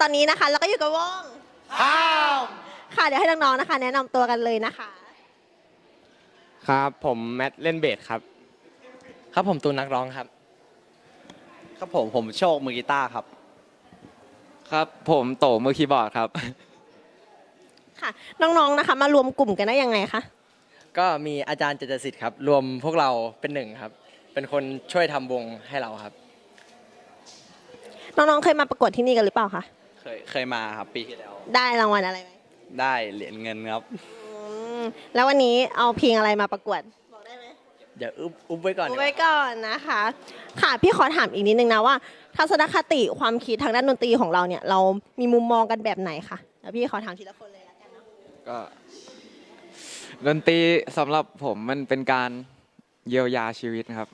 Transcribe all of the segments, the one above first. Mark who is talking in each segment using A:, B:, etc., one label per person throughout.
A: ตอนนี้นะคะเราก็อยู่กับวง
B: ห้าม
A: ค่ะเดี๋ยวให้น้องๆนะคะ แนะนำตัวกันเลยนะคะ
C: ครับผมแมทเล่นเบสครับ
D: ครับผมตูนนักร้องครับ
B: ครับผมผมโชคมือกีตาร์ครับ
C: ครับ ผมโตมือคีย์บอร์ดครับ
A: ค่ะ น้องๆนะคะ มารวมกลุ่มกันได้ยังไงคะ
D: ก็มีอาจารย์เจตสิทธิ์ครับ รวมพวกเราเป็นหนึ่งครับ เป็นคนช่วยทำวงให้เราครับ
A: น้องๆเคยมาประกวดที่นี่กันหรือเปล่าคะ
B: เค ยเคยมาครับปีที่แล้ว
A: ได้รางวัลอะไรไหม
B: ได้เหรียญเงินครับ
A: อืมแล้ววันนี้เอาเพลงอะไรมาประกวด บอกได้ไหม
D: เดี๋ยวอุ๊บอุ๊บไว้ก่อน
A: ดู
D: ดีกว่า
A: ไว้ก่อนนะคะ ค่ะพี่ขอถามอีกนิดนึงนะว่า ทัศนคติความคิดทางด้านดนตรีของเราเนี่ย เรามีมุมมองกันแบบไหนคะเดี๋ยวพี่ขอถามทีละคนเลยละกันเนาะ
C: ก็ดนตรีสำหรับผมมันเป็นการเยียวยาชีวิตครับ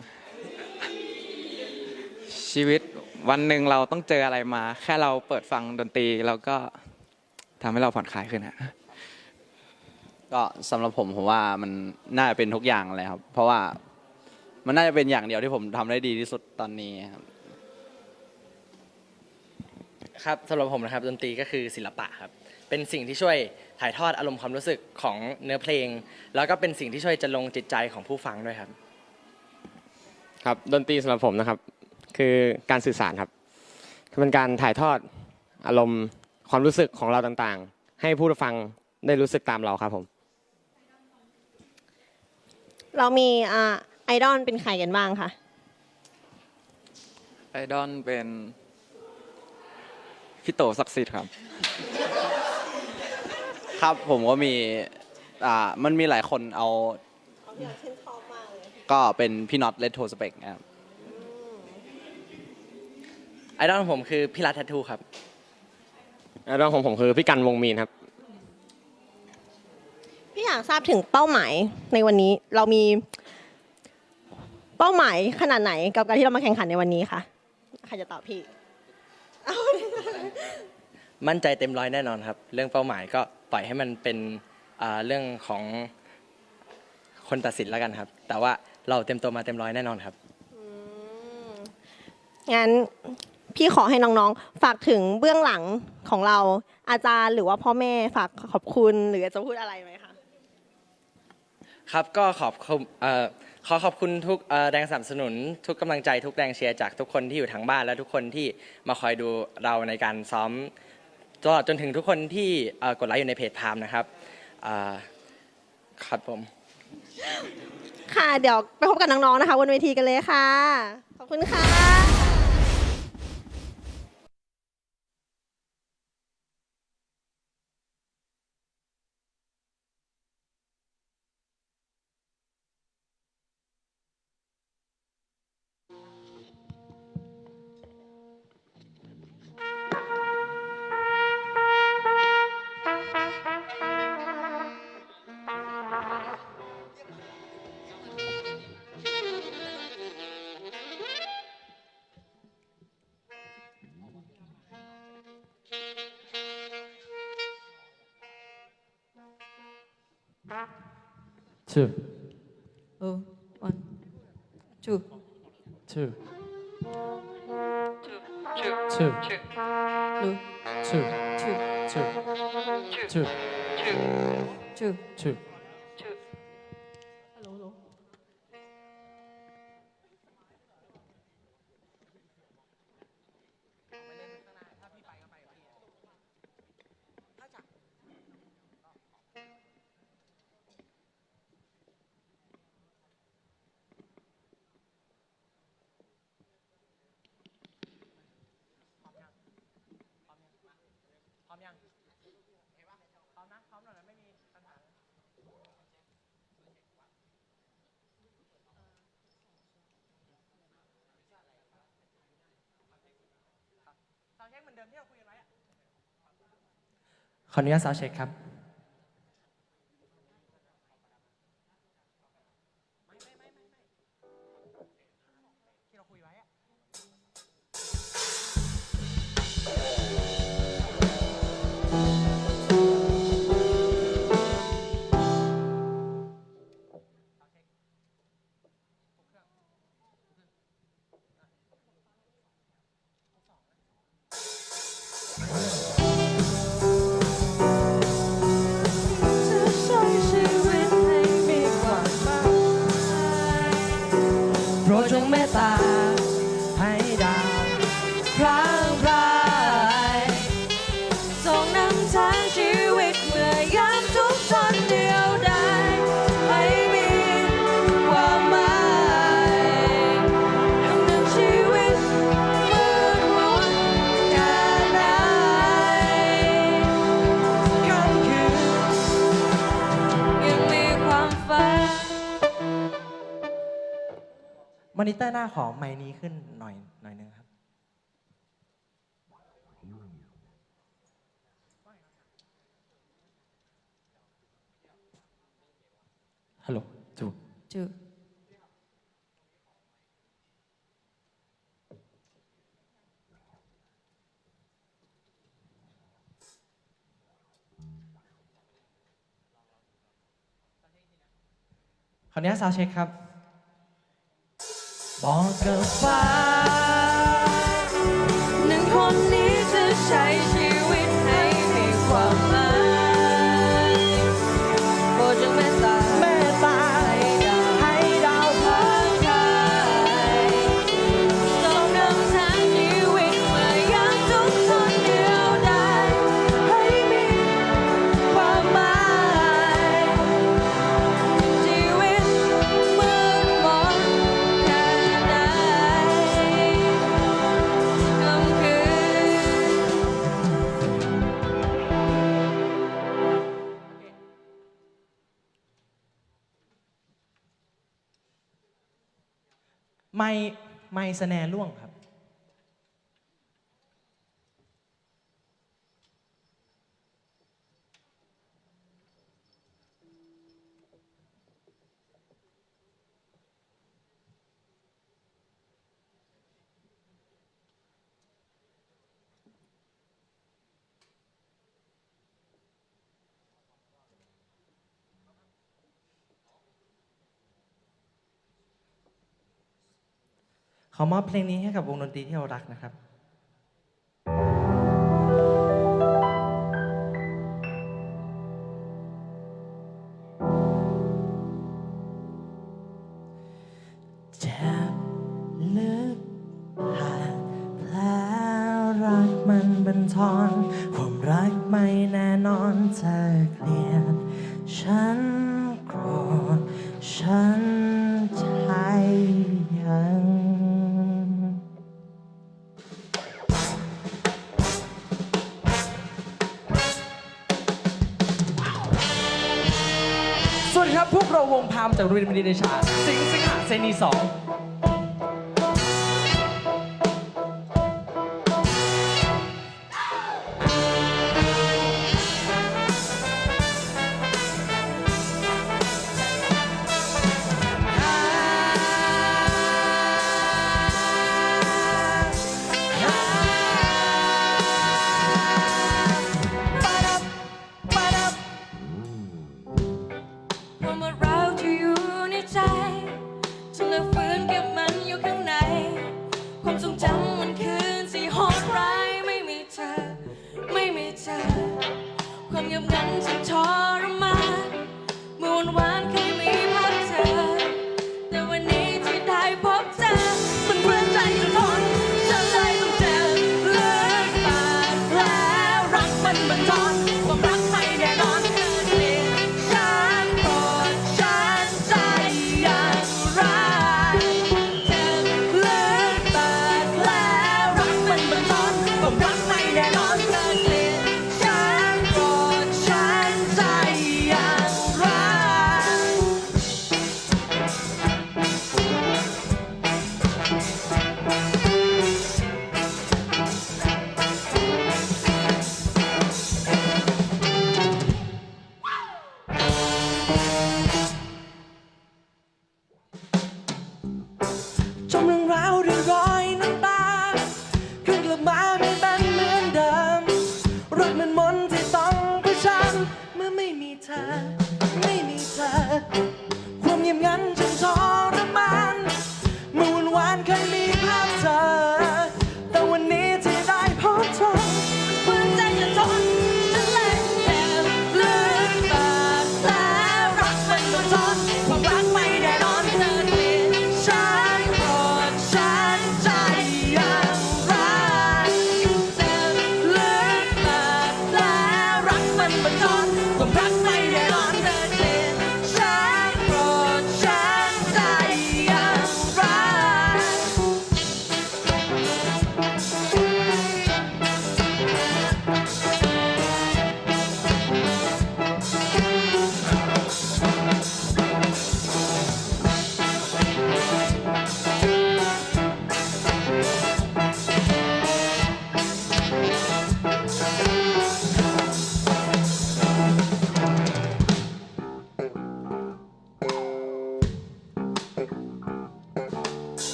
C: ชีวิต วันหนึ่งเราต้องเจออะไรมา แค่เราเปิดฟังดนตรีเราก็ทำให้เราผ่อนคลายขึ้นฮะ
B: ก็สำหรับผมผมว่ามันน่าจะเป็นทุกอย่างเลยครับ เพราะว่ามันน่าจะเป็นอย่างเดียวที่ผมทำได้ดีที่สุดตอนนี้ครับ
D: ครับสำหรับผมนะครับดนตรีก็คือศิลปะครับ เป็นสิ่งที่ช่วยถ่ายทอดอารมณ์ความรู้สึกของเนื้อเพลง แล้วก็เป็นสิ่งที่ช่วยจะลงจิตใจของผู้ฟังด้วยครับ
E: ครับดนตรีสำหรับผมนะครับ คือการสื่อสารครับคือเป็นการถ่ายทอดอารมณ์ความรู้สึกของเราต่างๆ ให้ผู้ฟังได้รู้สึกตามเราครับผม
A: เรามีอ่าไอดอลเป็นใครกันบ้างคะ
C: ไอดอลเป็นพี่โตศักดิ์สิทธิ์ครับ
B: ครับผมก็มีอ่ามันมีหลายคนเอา
A: ชื่นชอบมากเลย
B: ก็เป็นพี่น็อตเลตโทสเปกนะครับ
D: ไอดอลของผมคือพี่รัฐแททูครับ
E: ไอดอลของผมคือพี่กันวงมีนครับ
A: พี่อยากทราบถึงเป้าหมายในวันนี้เรามีเป้าหมายขนาดไหนกับการที่เรามาแข่งขันในวันนี้คะใครจะตอบพี่
D: มั่นใจเต็มร้อยแน่นอนครับ เรื่องเป้าหมายก็ปล่อยให้มันเป็นอ่าเรื่องของคนตัดสินแล้วกันครับ แต่ว่าเราเต็มตัวมาเต็มร้อยแน่นอนครับ
A: งั้น พี่ขอให้น้องๆ ฝากถึงเบื้องหลังของเราอาจารย์หรือว่าพ่อแม่ฝากขอบคุณหรือจะพูดอะไรไหมคะ
D: ครับก็ขอบคุณเอ่อขอขอบคุณทุกเอ่อแรงสนับสนุน ทุกกำลังใจทุกแรงเชียร์จากทุกคนที่อยู่ทางบ้านและทุกคนที่มาคอยดูเราในการซ้อมตลอดจนถึงทุกคนที่เอ่อกดไลค์อยู่ในเพจพามนะครับอ่าครับผม
A: ค่ะ เดี๋ยวไปพบกับน้องๆนะคะบนเวทีกันเลยค่ะ ขอบคุณค่ะ
F: two,
G: Oh, one, two,
F: two,
G: two,
F: two, two,
G: two,
F: two, two,
G: two,
F: two.
G: two.
F: ขออนุญาตซาวเช็คครับ life. อนิเตอร์หน้าของไมค์นี้ขึ้นหน่อยหน่อยนึงครับ ฮัลโหลจูจูคราวนี้ซาวเช็คครับ บอกกับฟ้า
G: หนึ่งคนนี้จะใช้ ไม่
F: ไมสแนร่วงครั ขอมอบเพลงนี้ให้กับวงดนตรีที่เรารักนะครับมันบันทอนความรักไม่แน่นอนเธอเกลียดฉัน รุยมินิเดชา สิงห์สิงหาเซนีสอง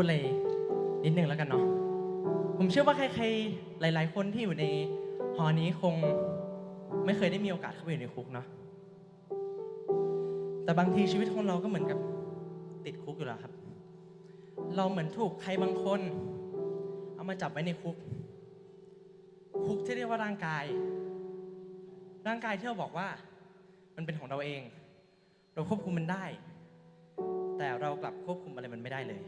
G: พูดอะไรนิดนึง
F: แล้
G: วกันเนาะ
H: ผ
D: ม
H: เชื่
D: อว่าใครๆหลาย ๆ คนที่อยู่ในหอนี้คงไม่เคยได้มีโอกาสเข้าไปอยู่ในคุกเนาะแต่บางทีชีวิตของเราก็เหมือนกับติดคุกอยู่แล้วครับ เราเหมือนถูกใครบางคน เอามาจับไว้ในคุก คุกที่เรียกว่าร่างกาย ร่างกายที่เราบอกว่า มันเป็นของเราเอง เราควบคุมมันได้ แต่เรากลับควบคุมอะไรมันไม่ได้เลย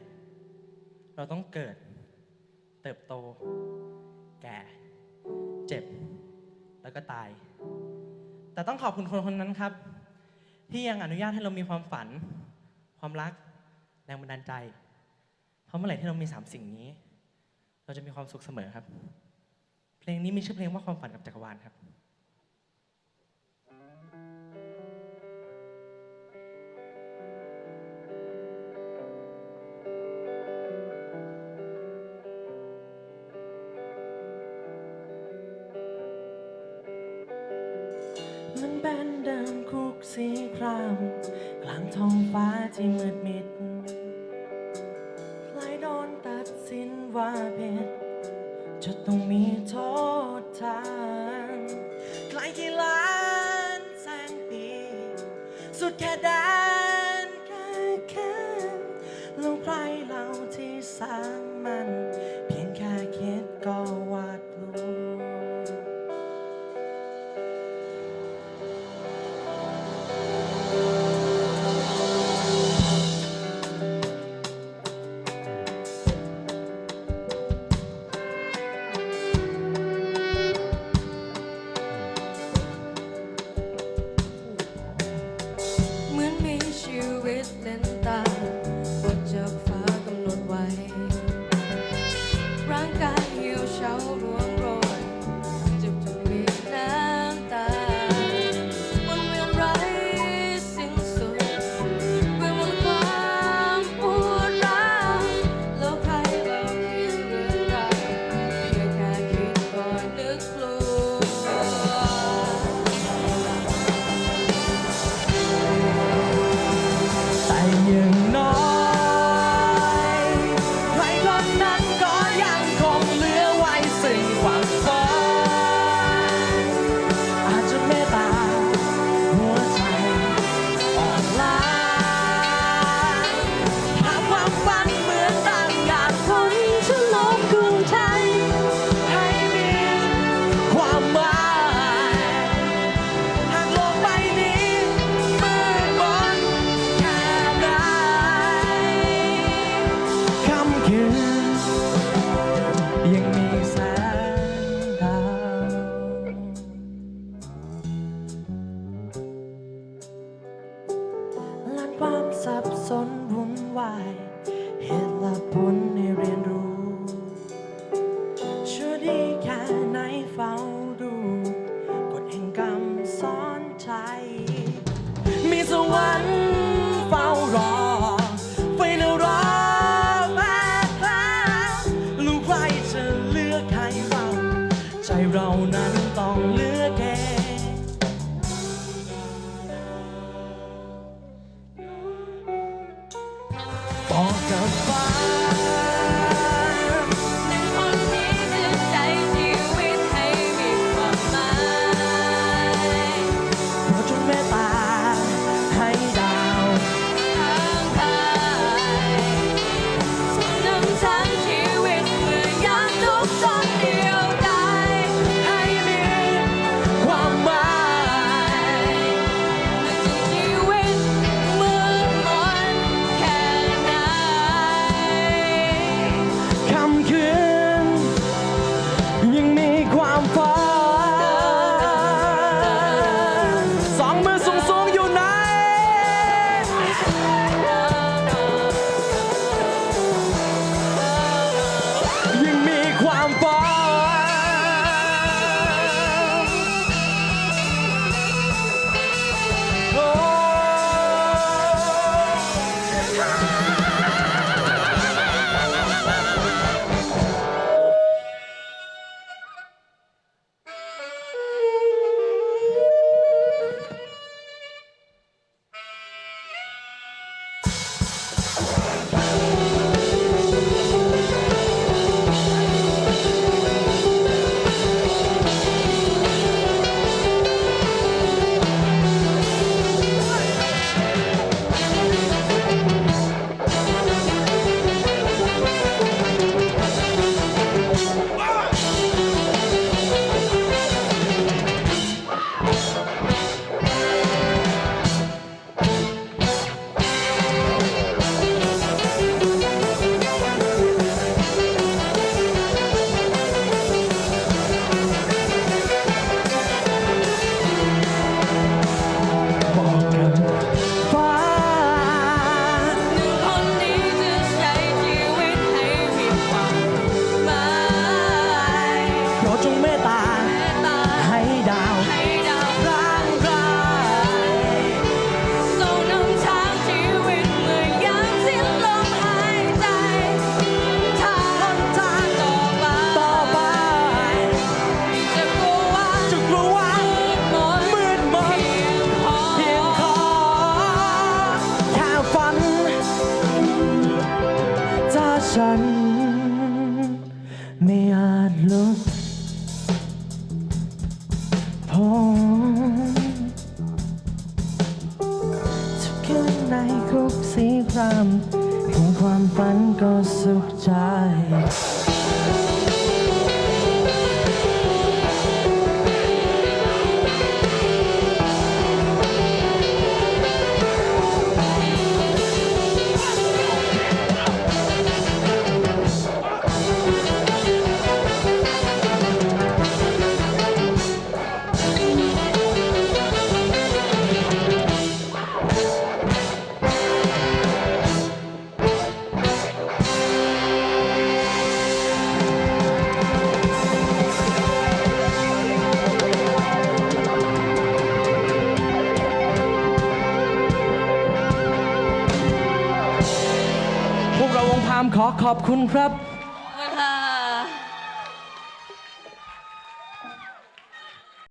D: เราต้องเกิด เติบโต แก่ เจ็บ แล้วก็ตาย แต่ต้องขอบคุณคนคนนั้นครับ ที่ยังอนุญาตให้เรามีความฝัน ความรัก แรงบันดาลใจ เพราะเมื่อไหร่ที่เรามีสามสิ่งนี้ เราจะมีความสุขเสมอครับ เพลงนี้มีชื่อเพลงว่าความฝันกับจักรวาลครับ
F: อบคุณครับ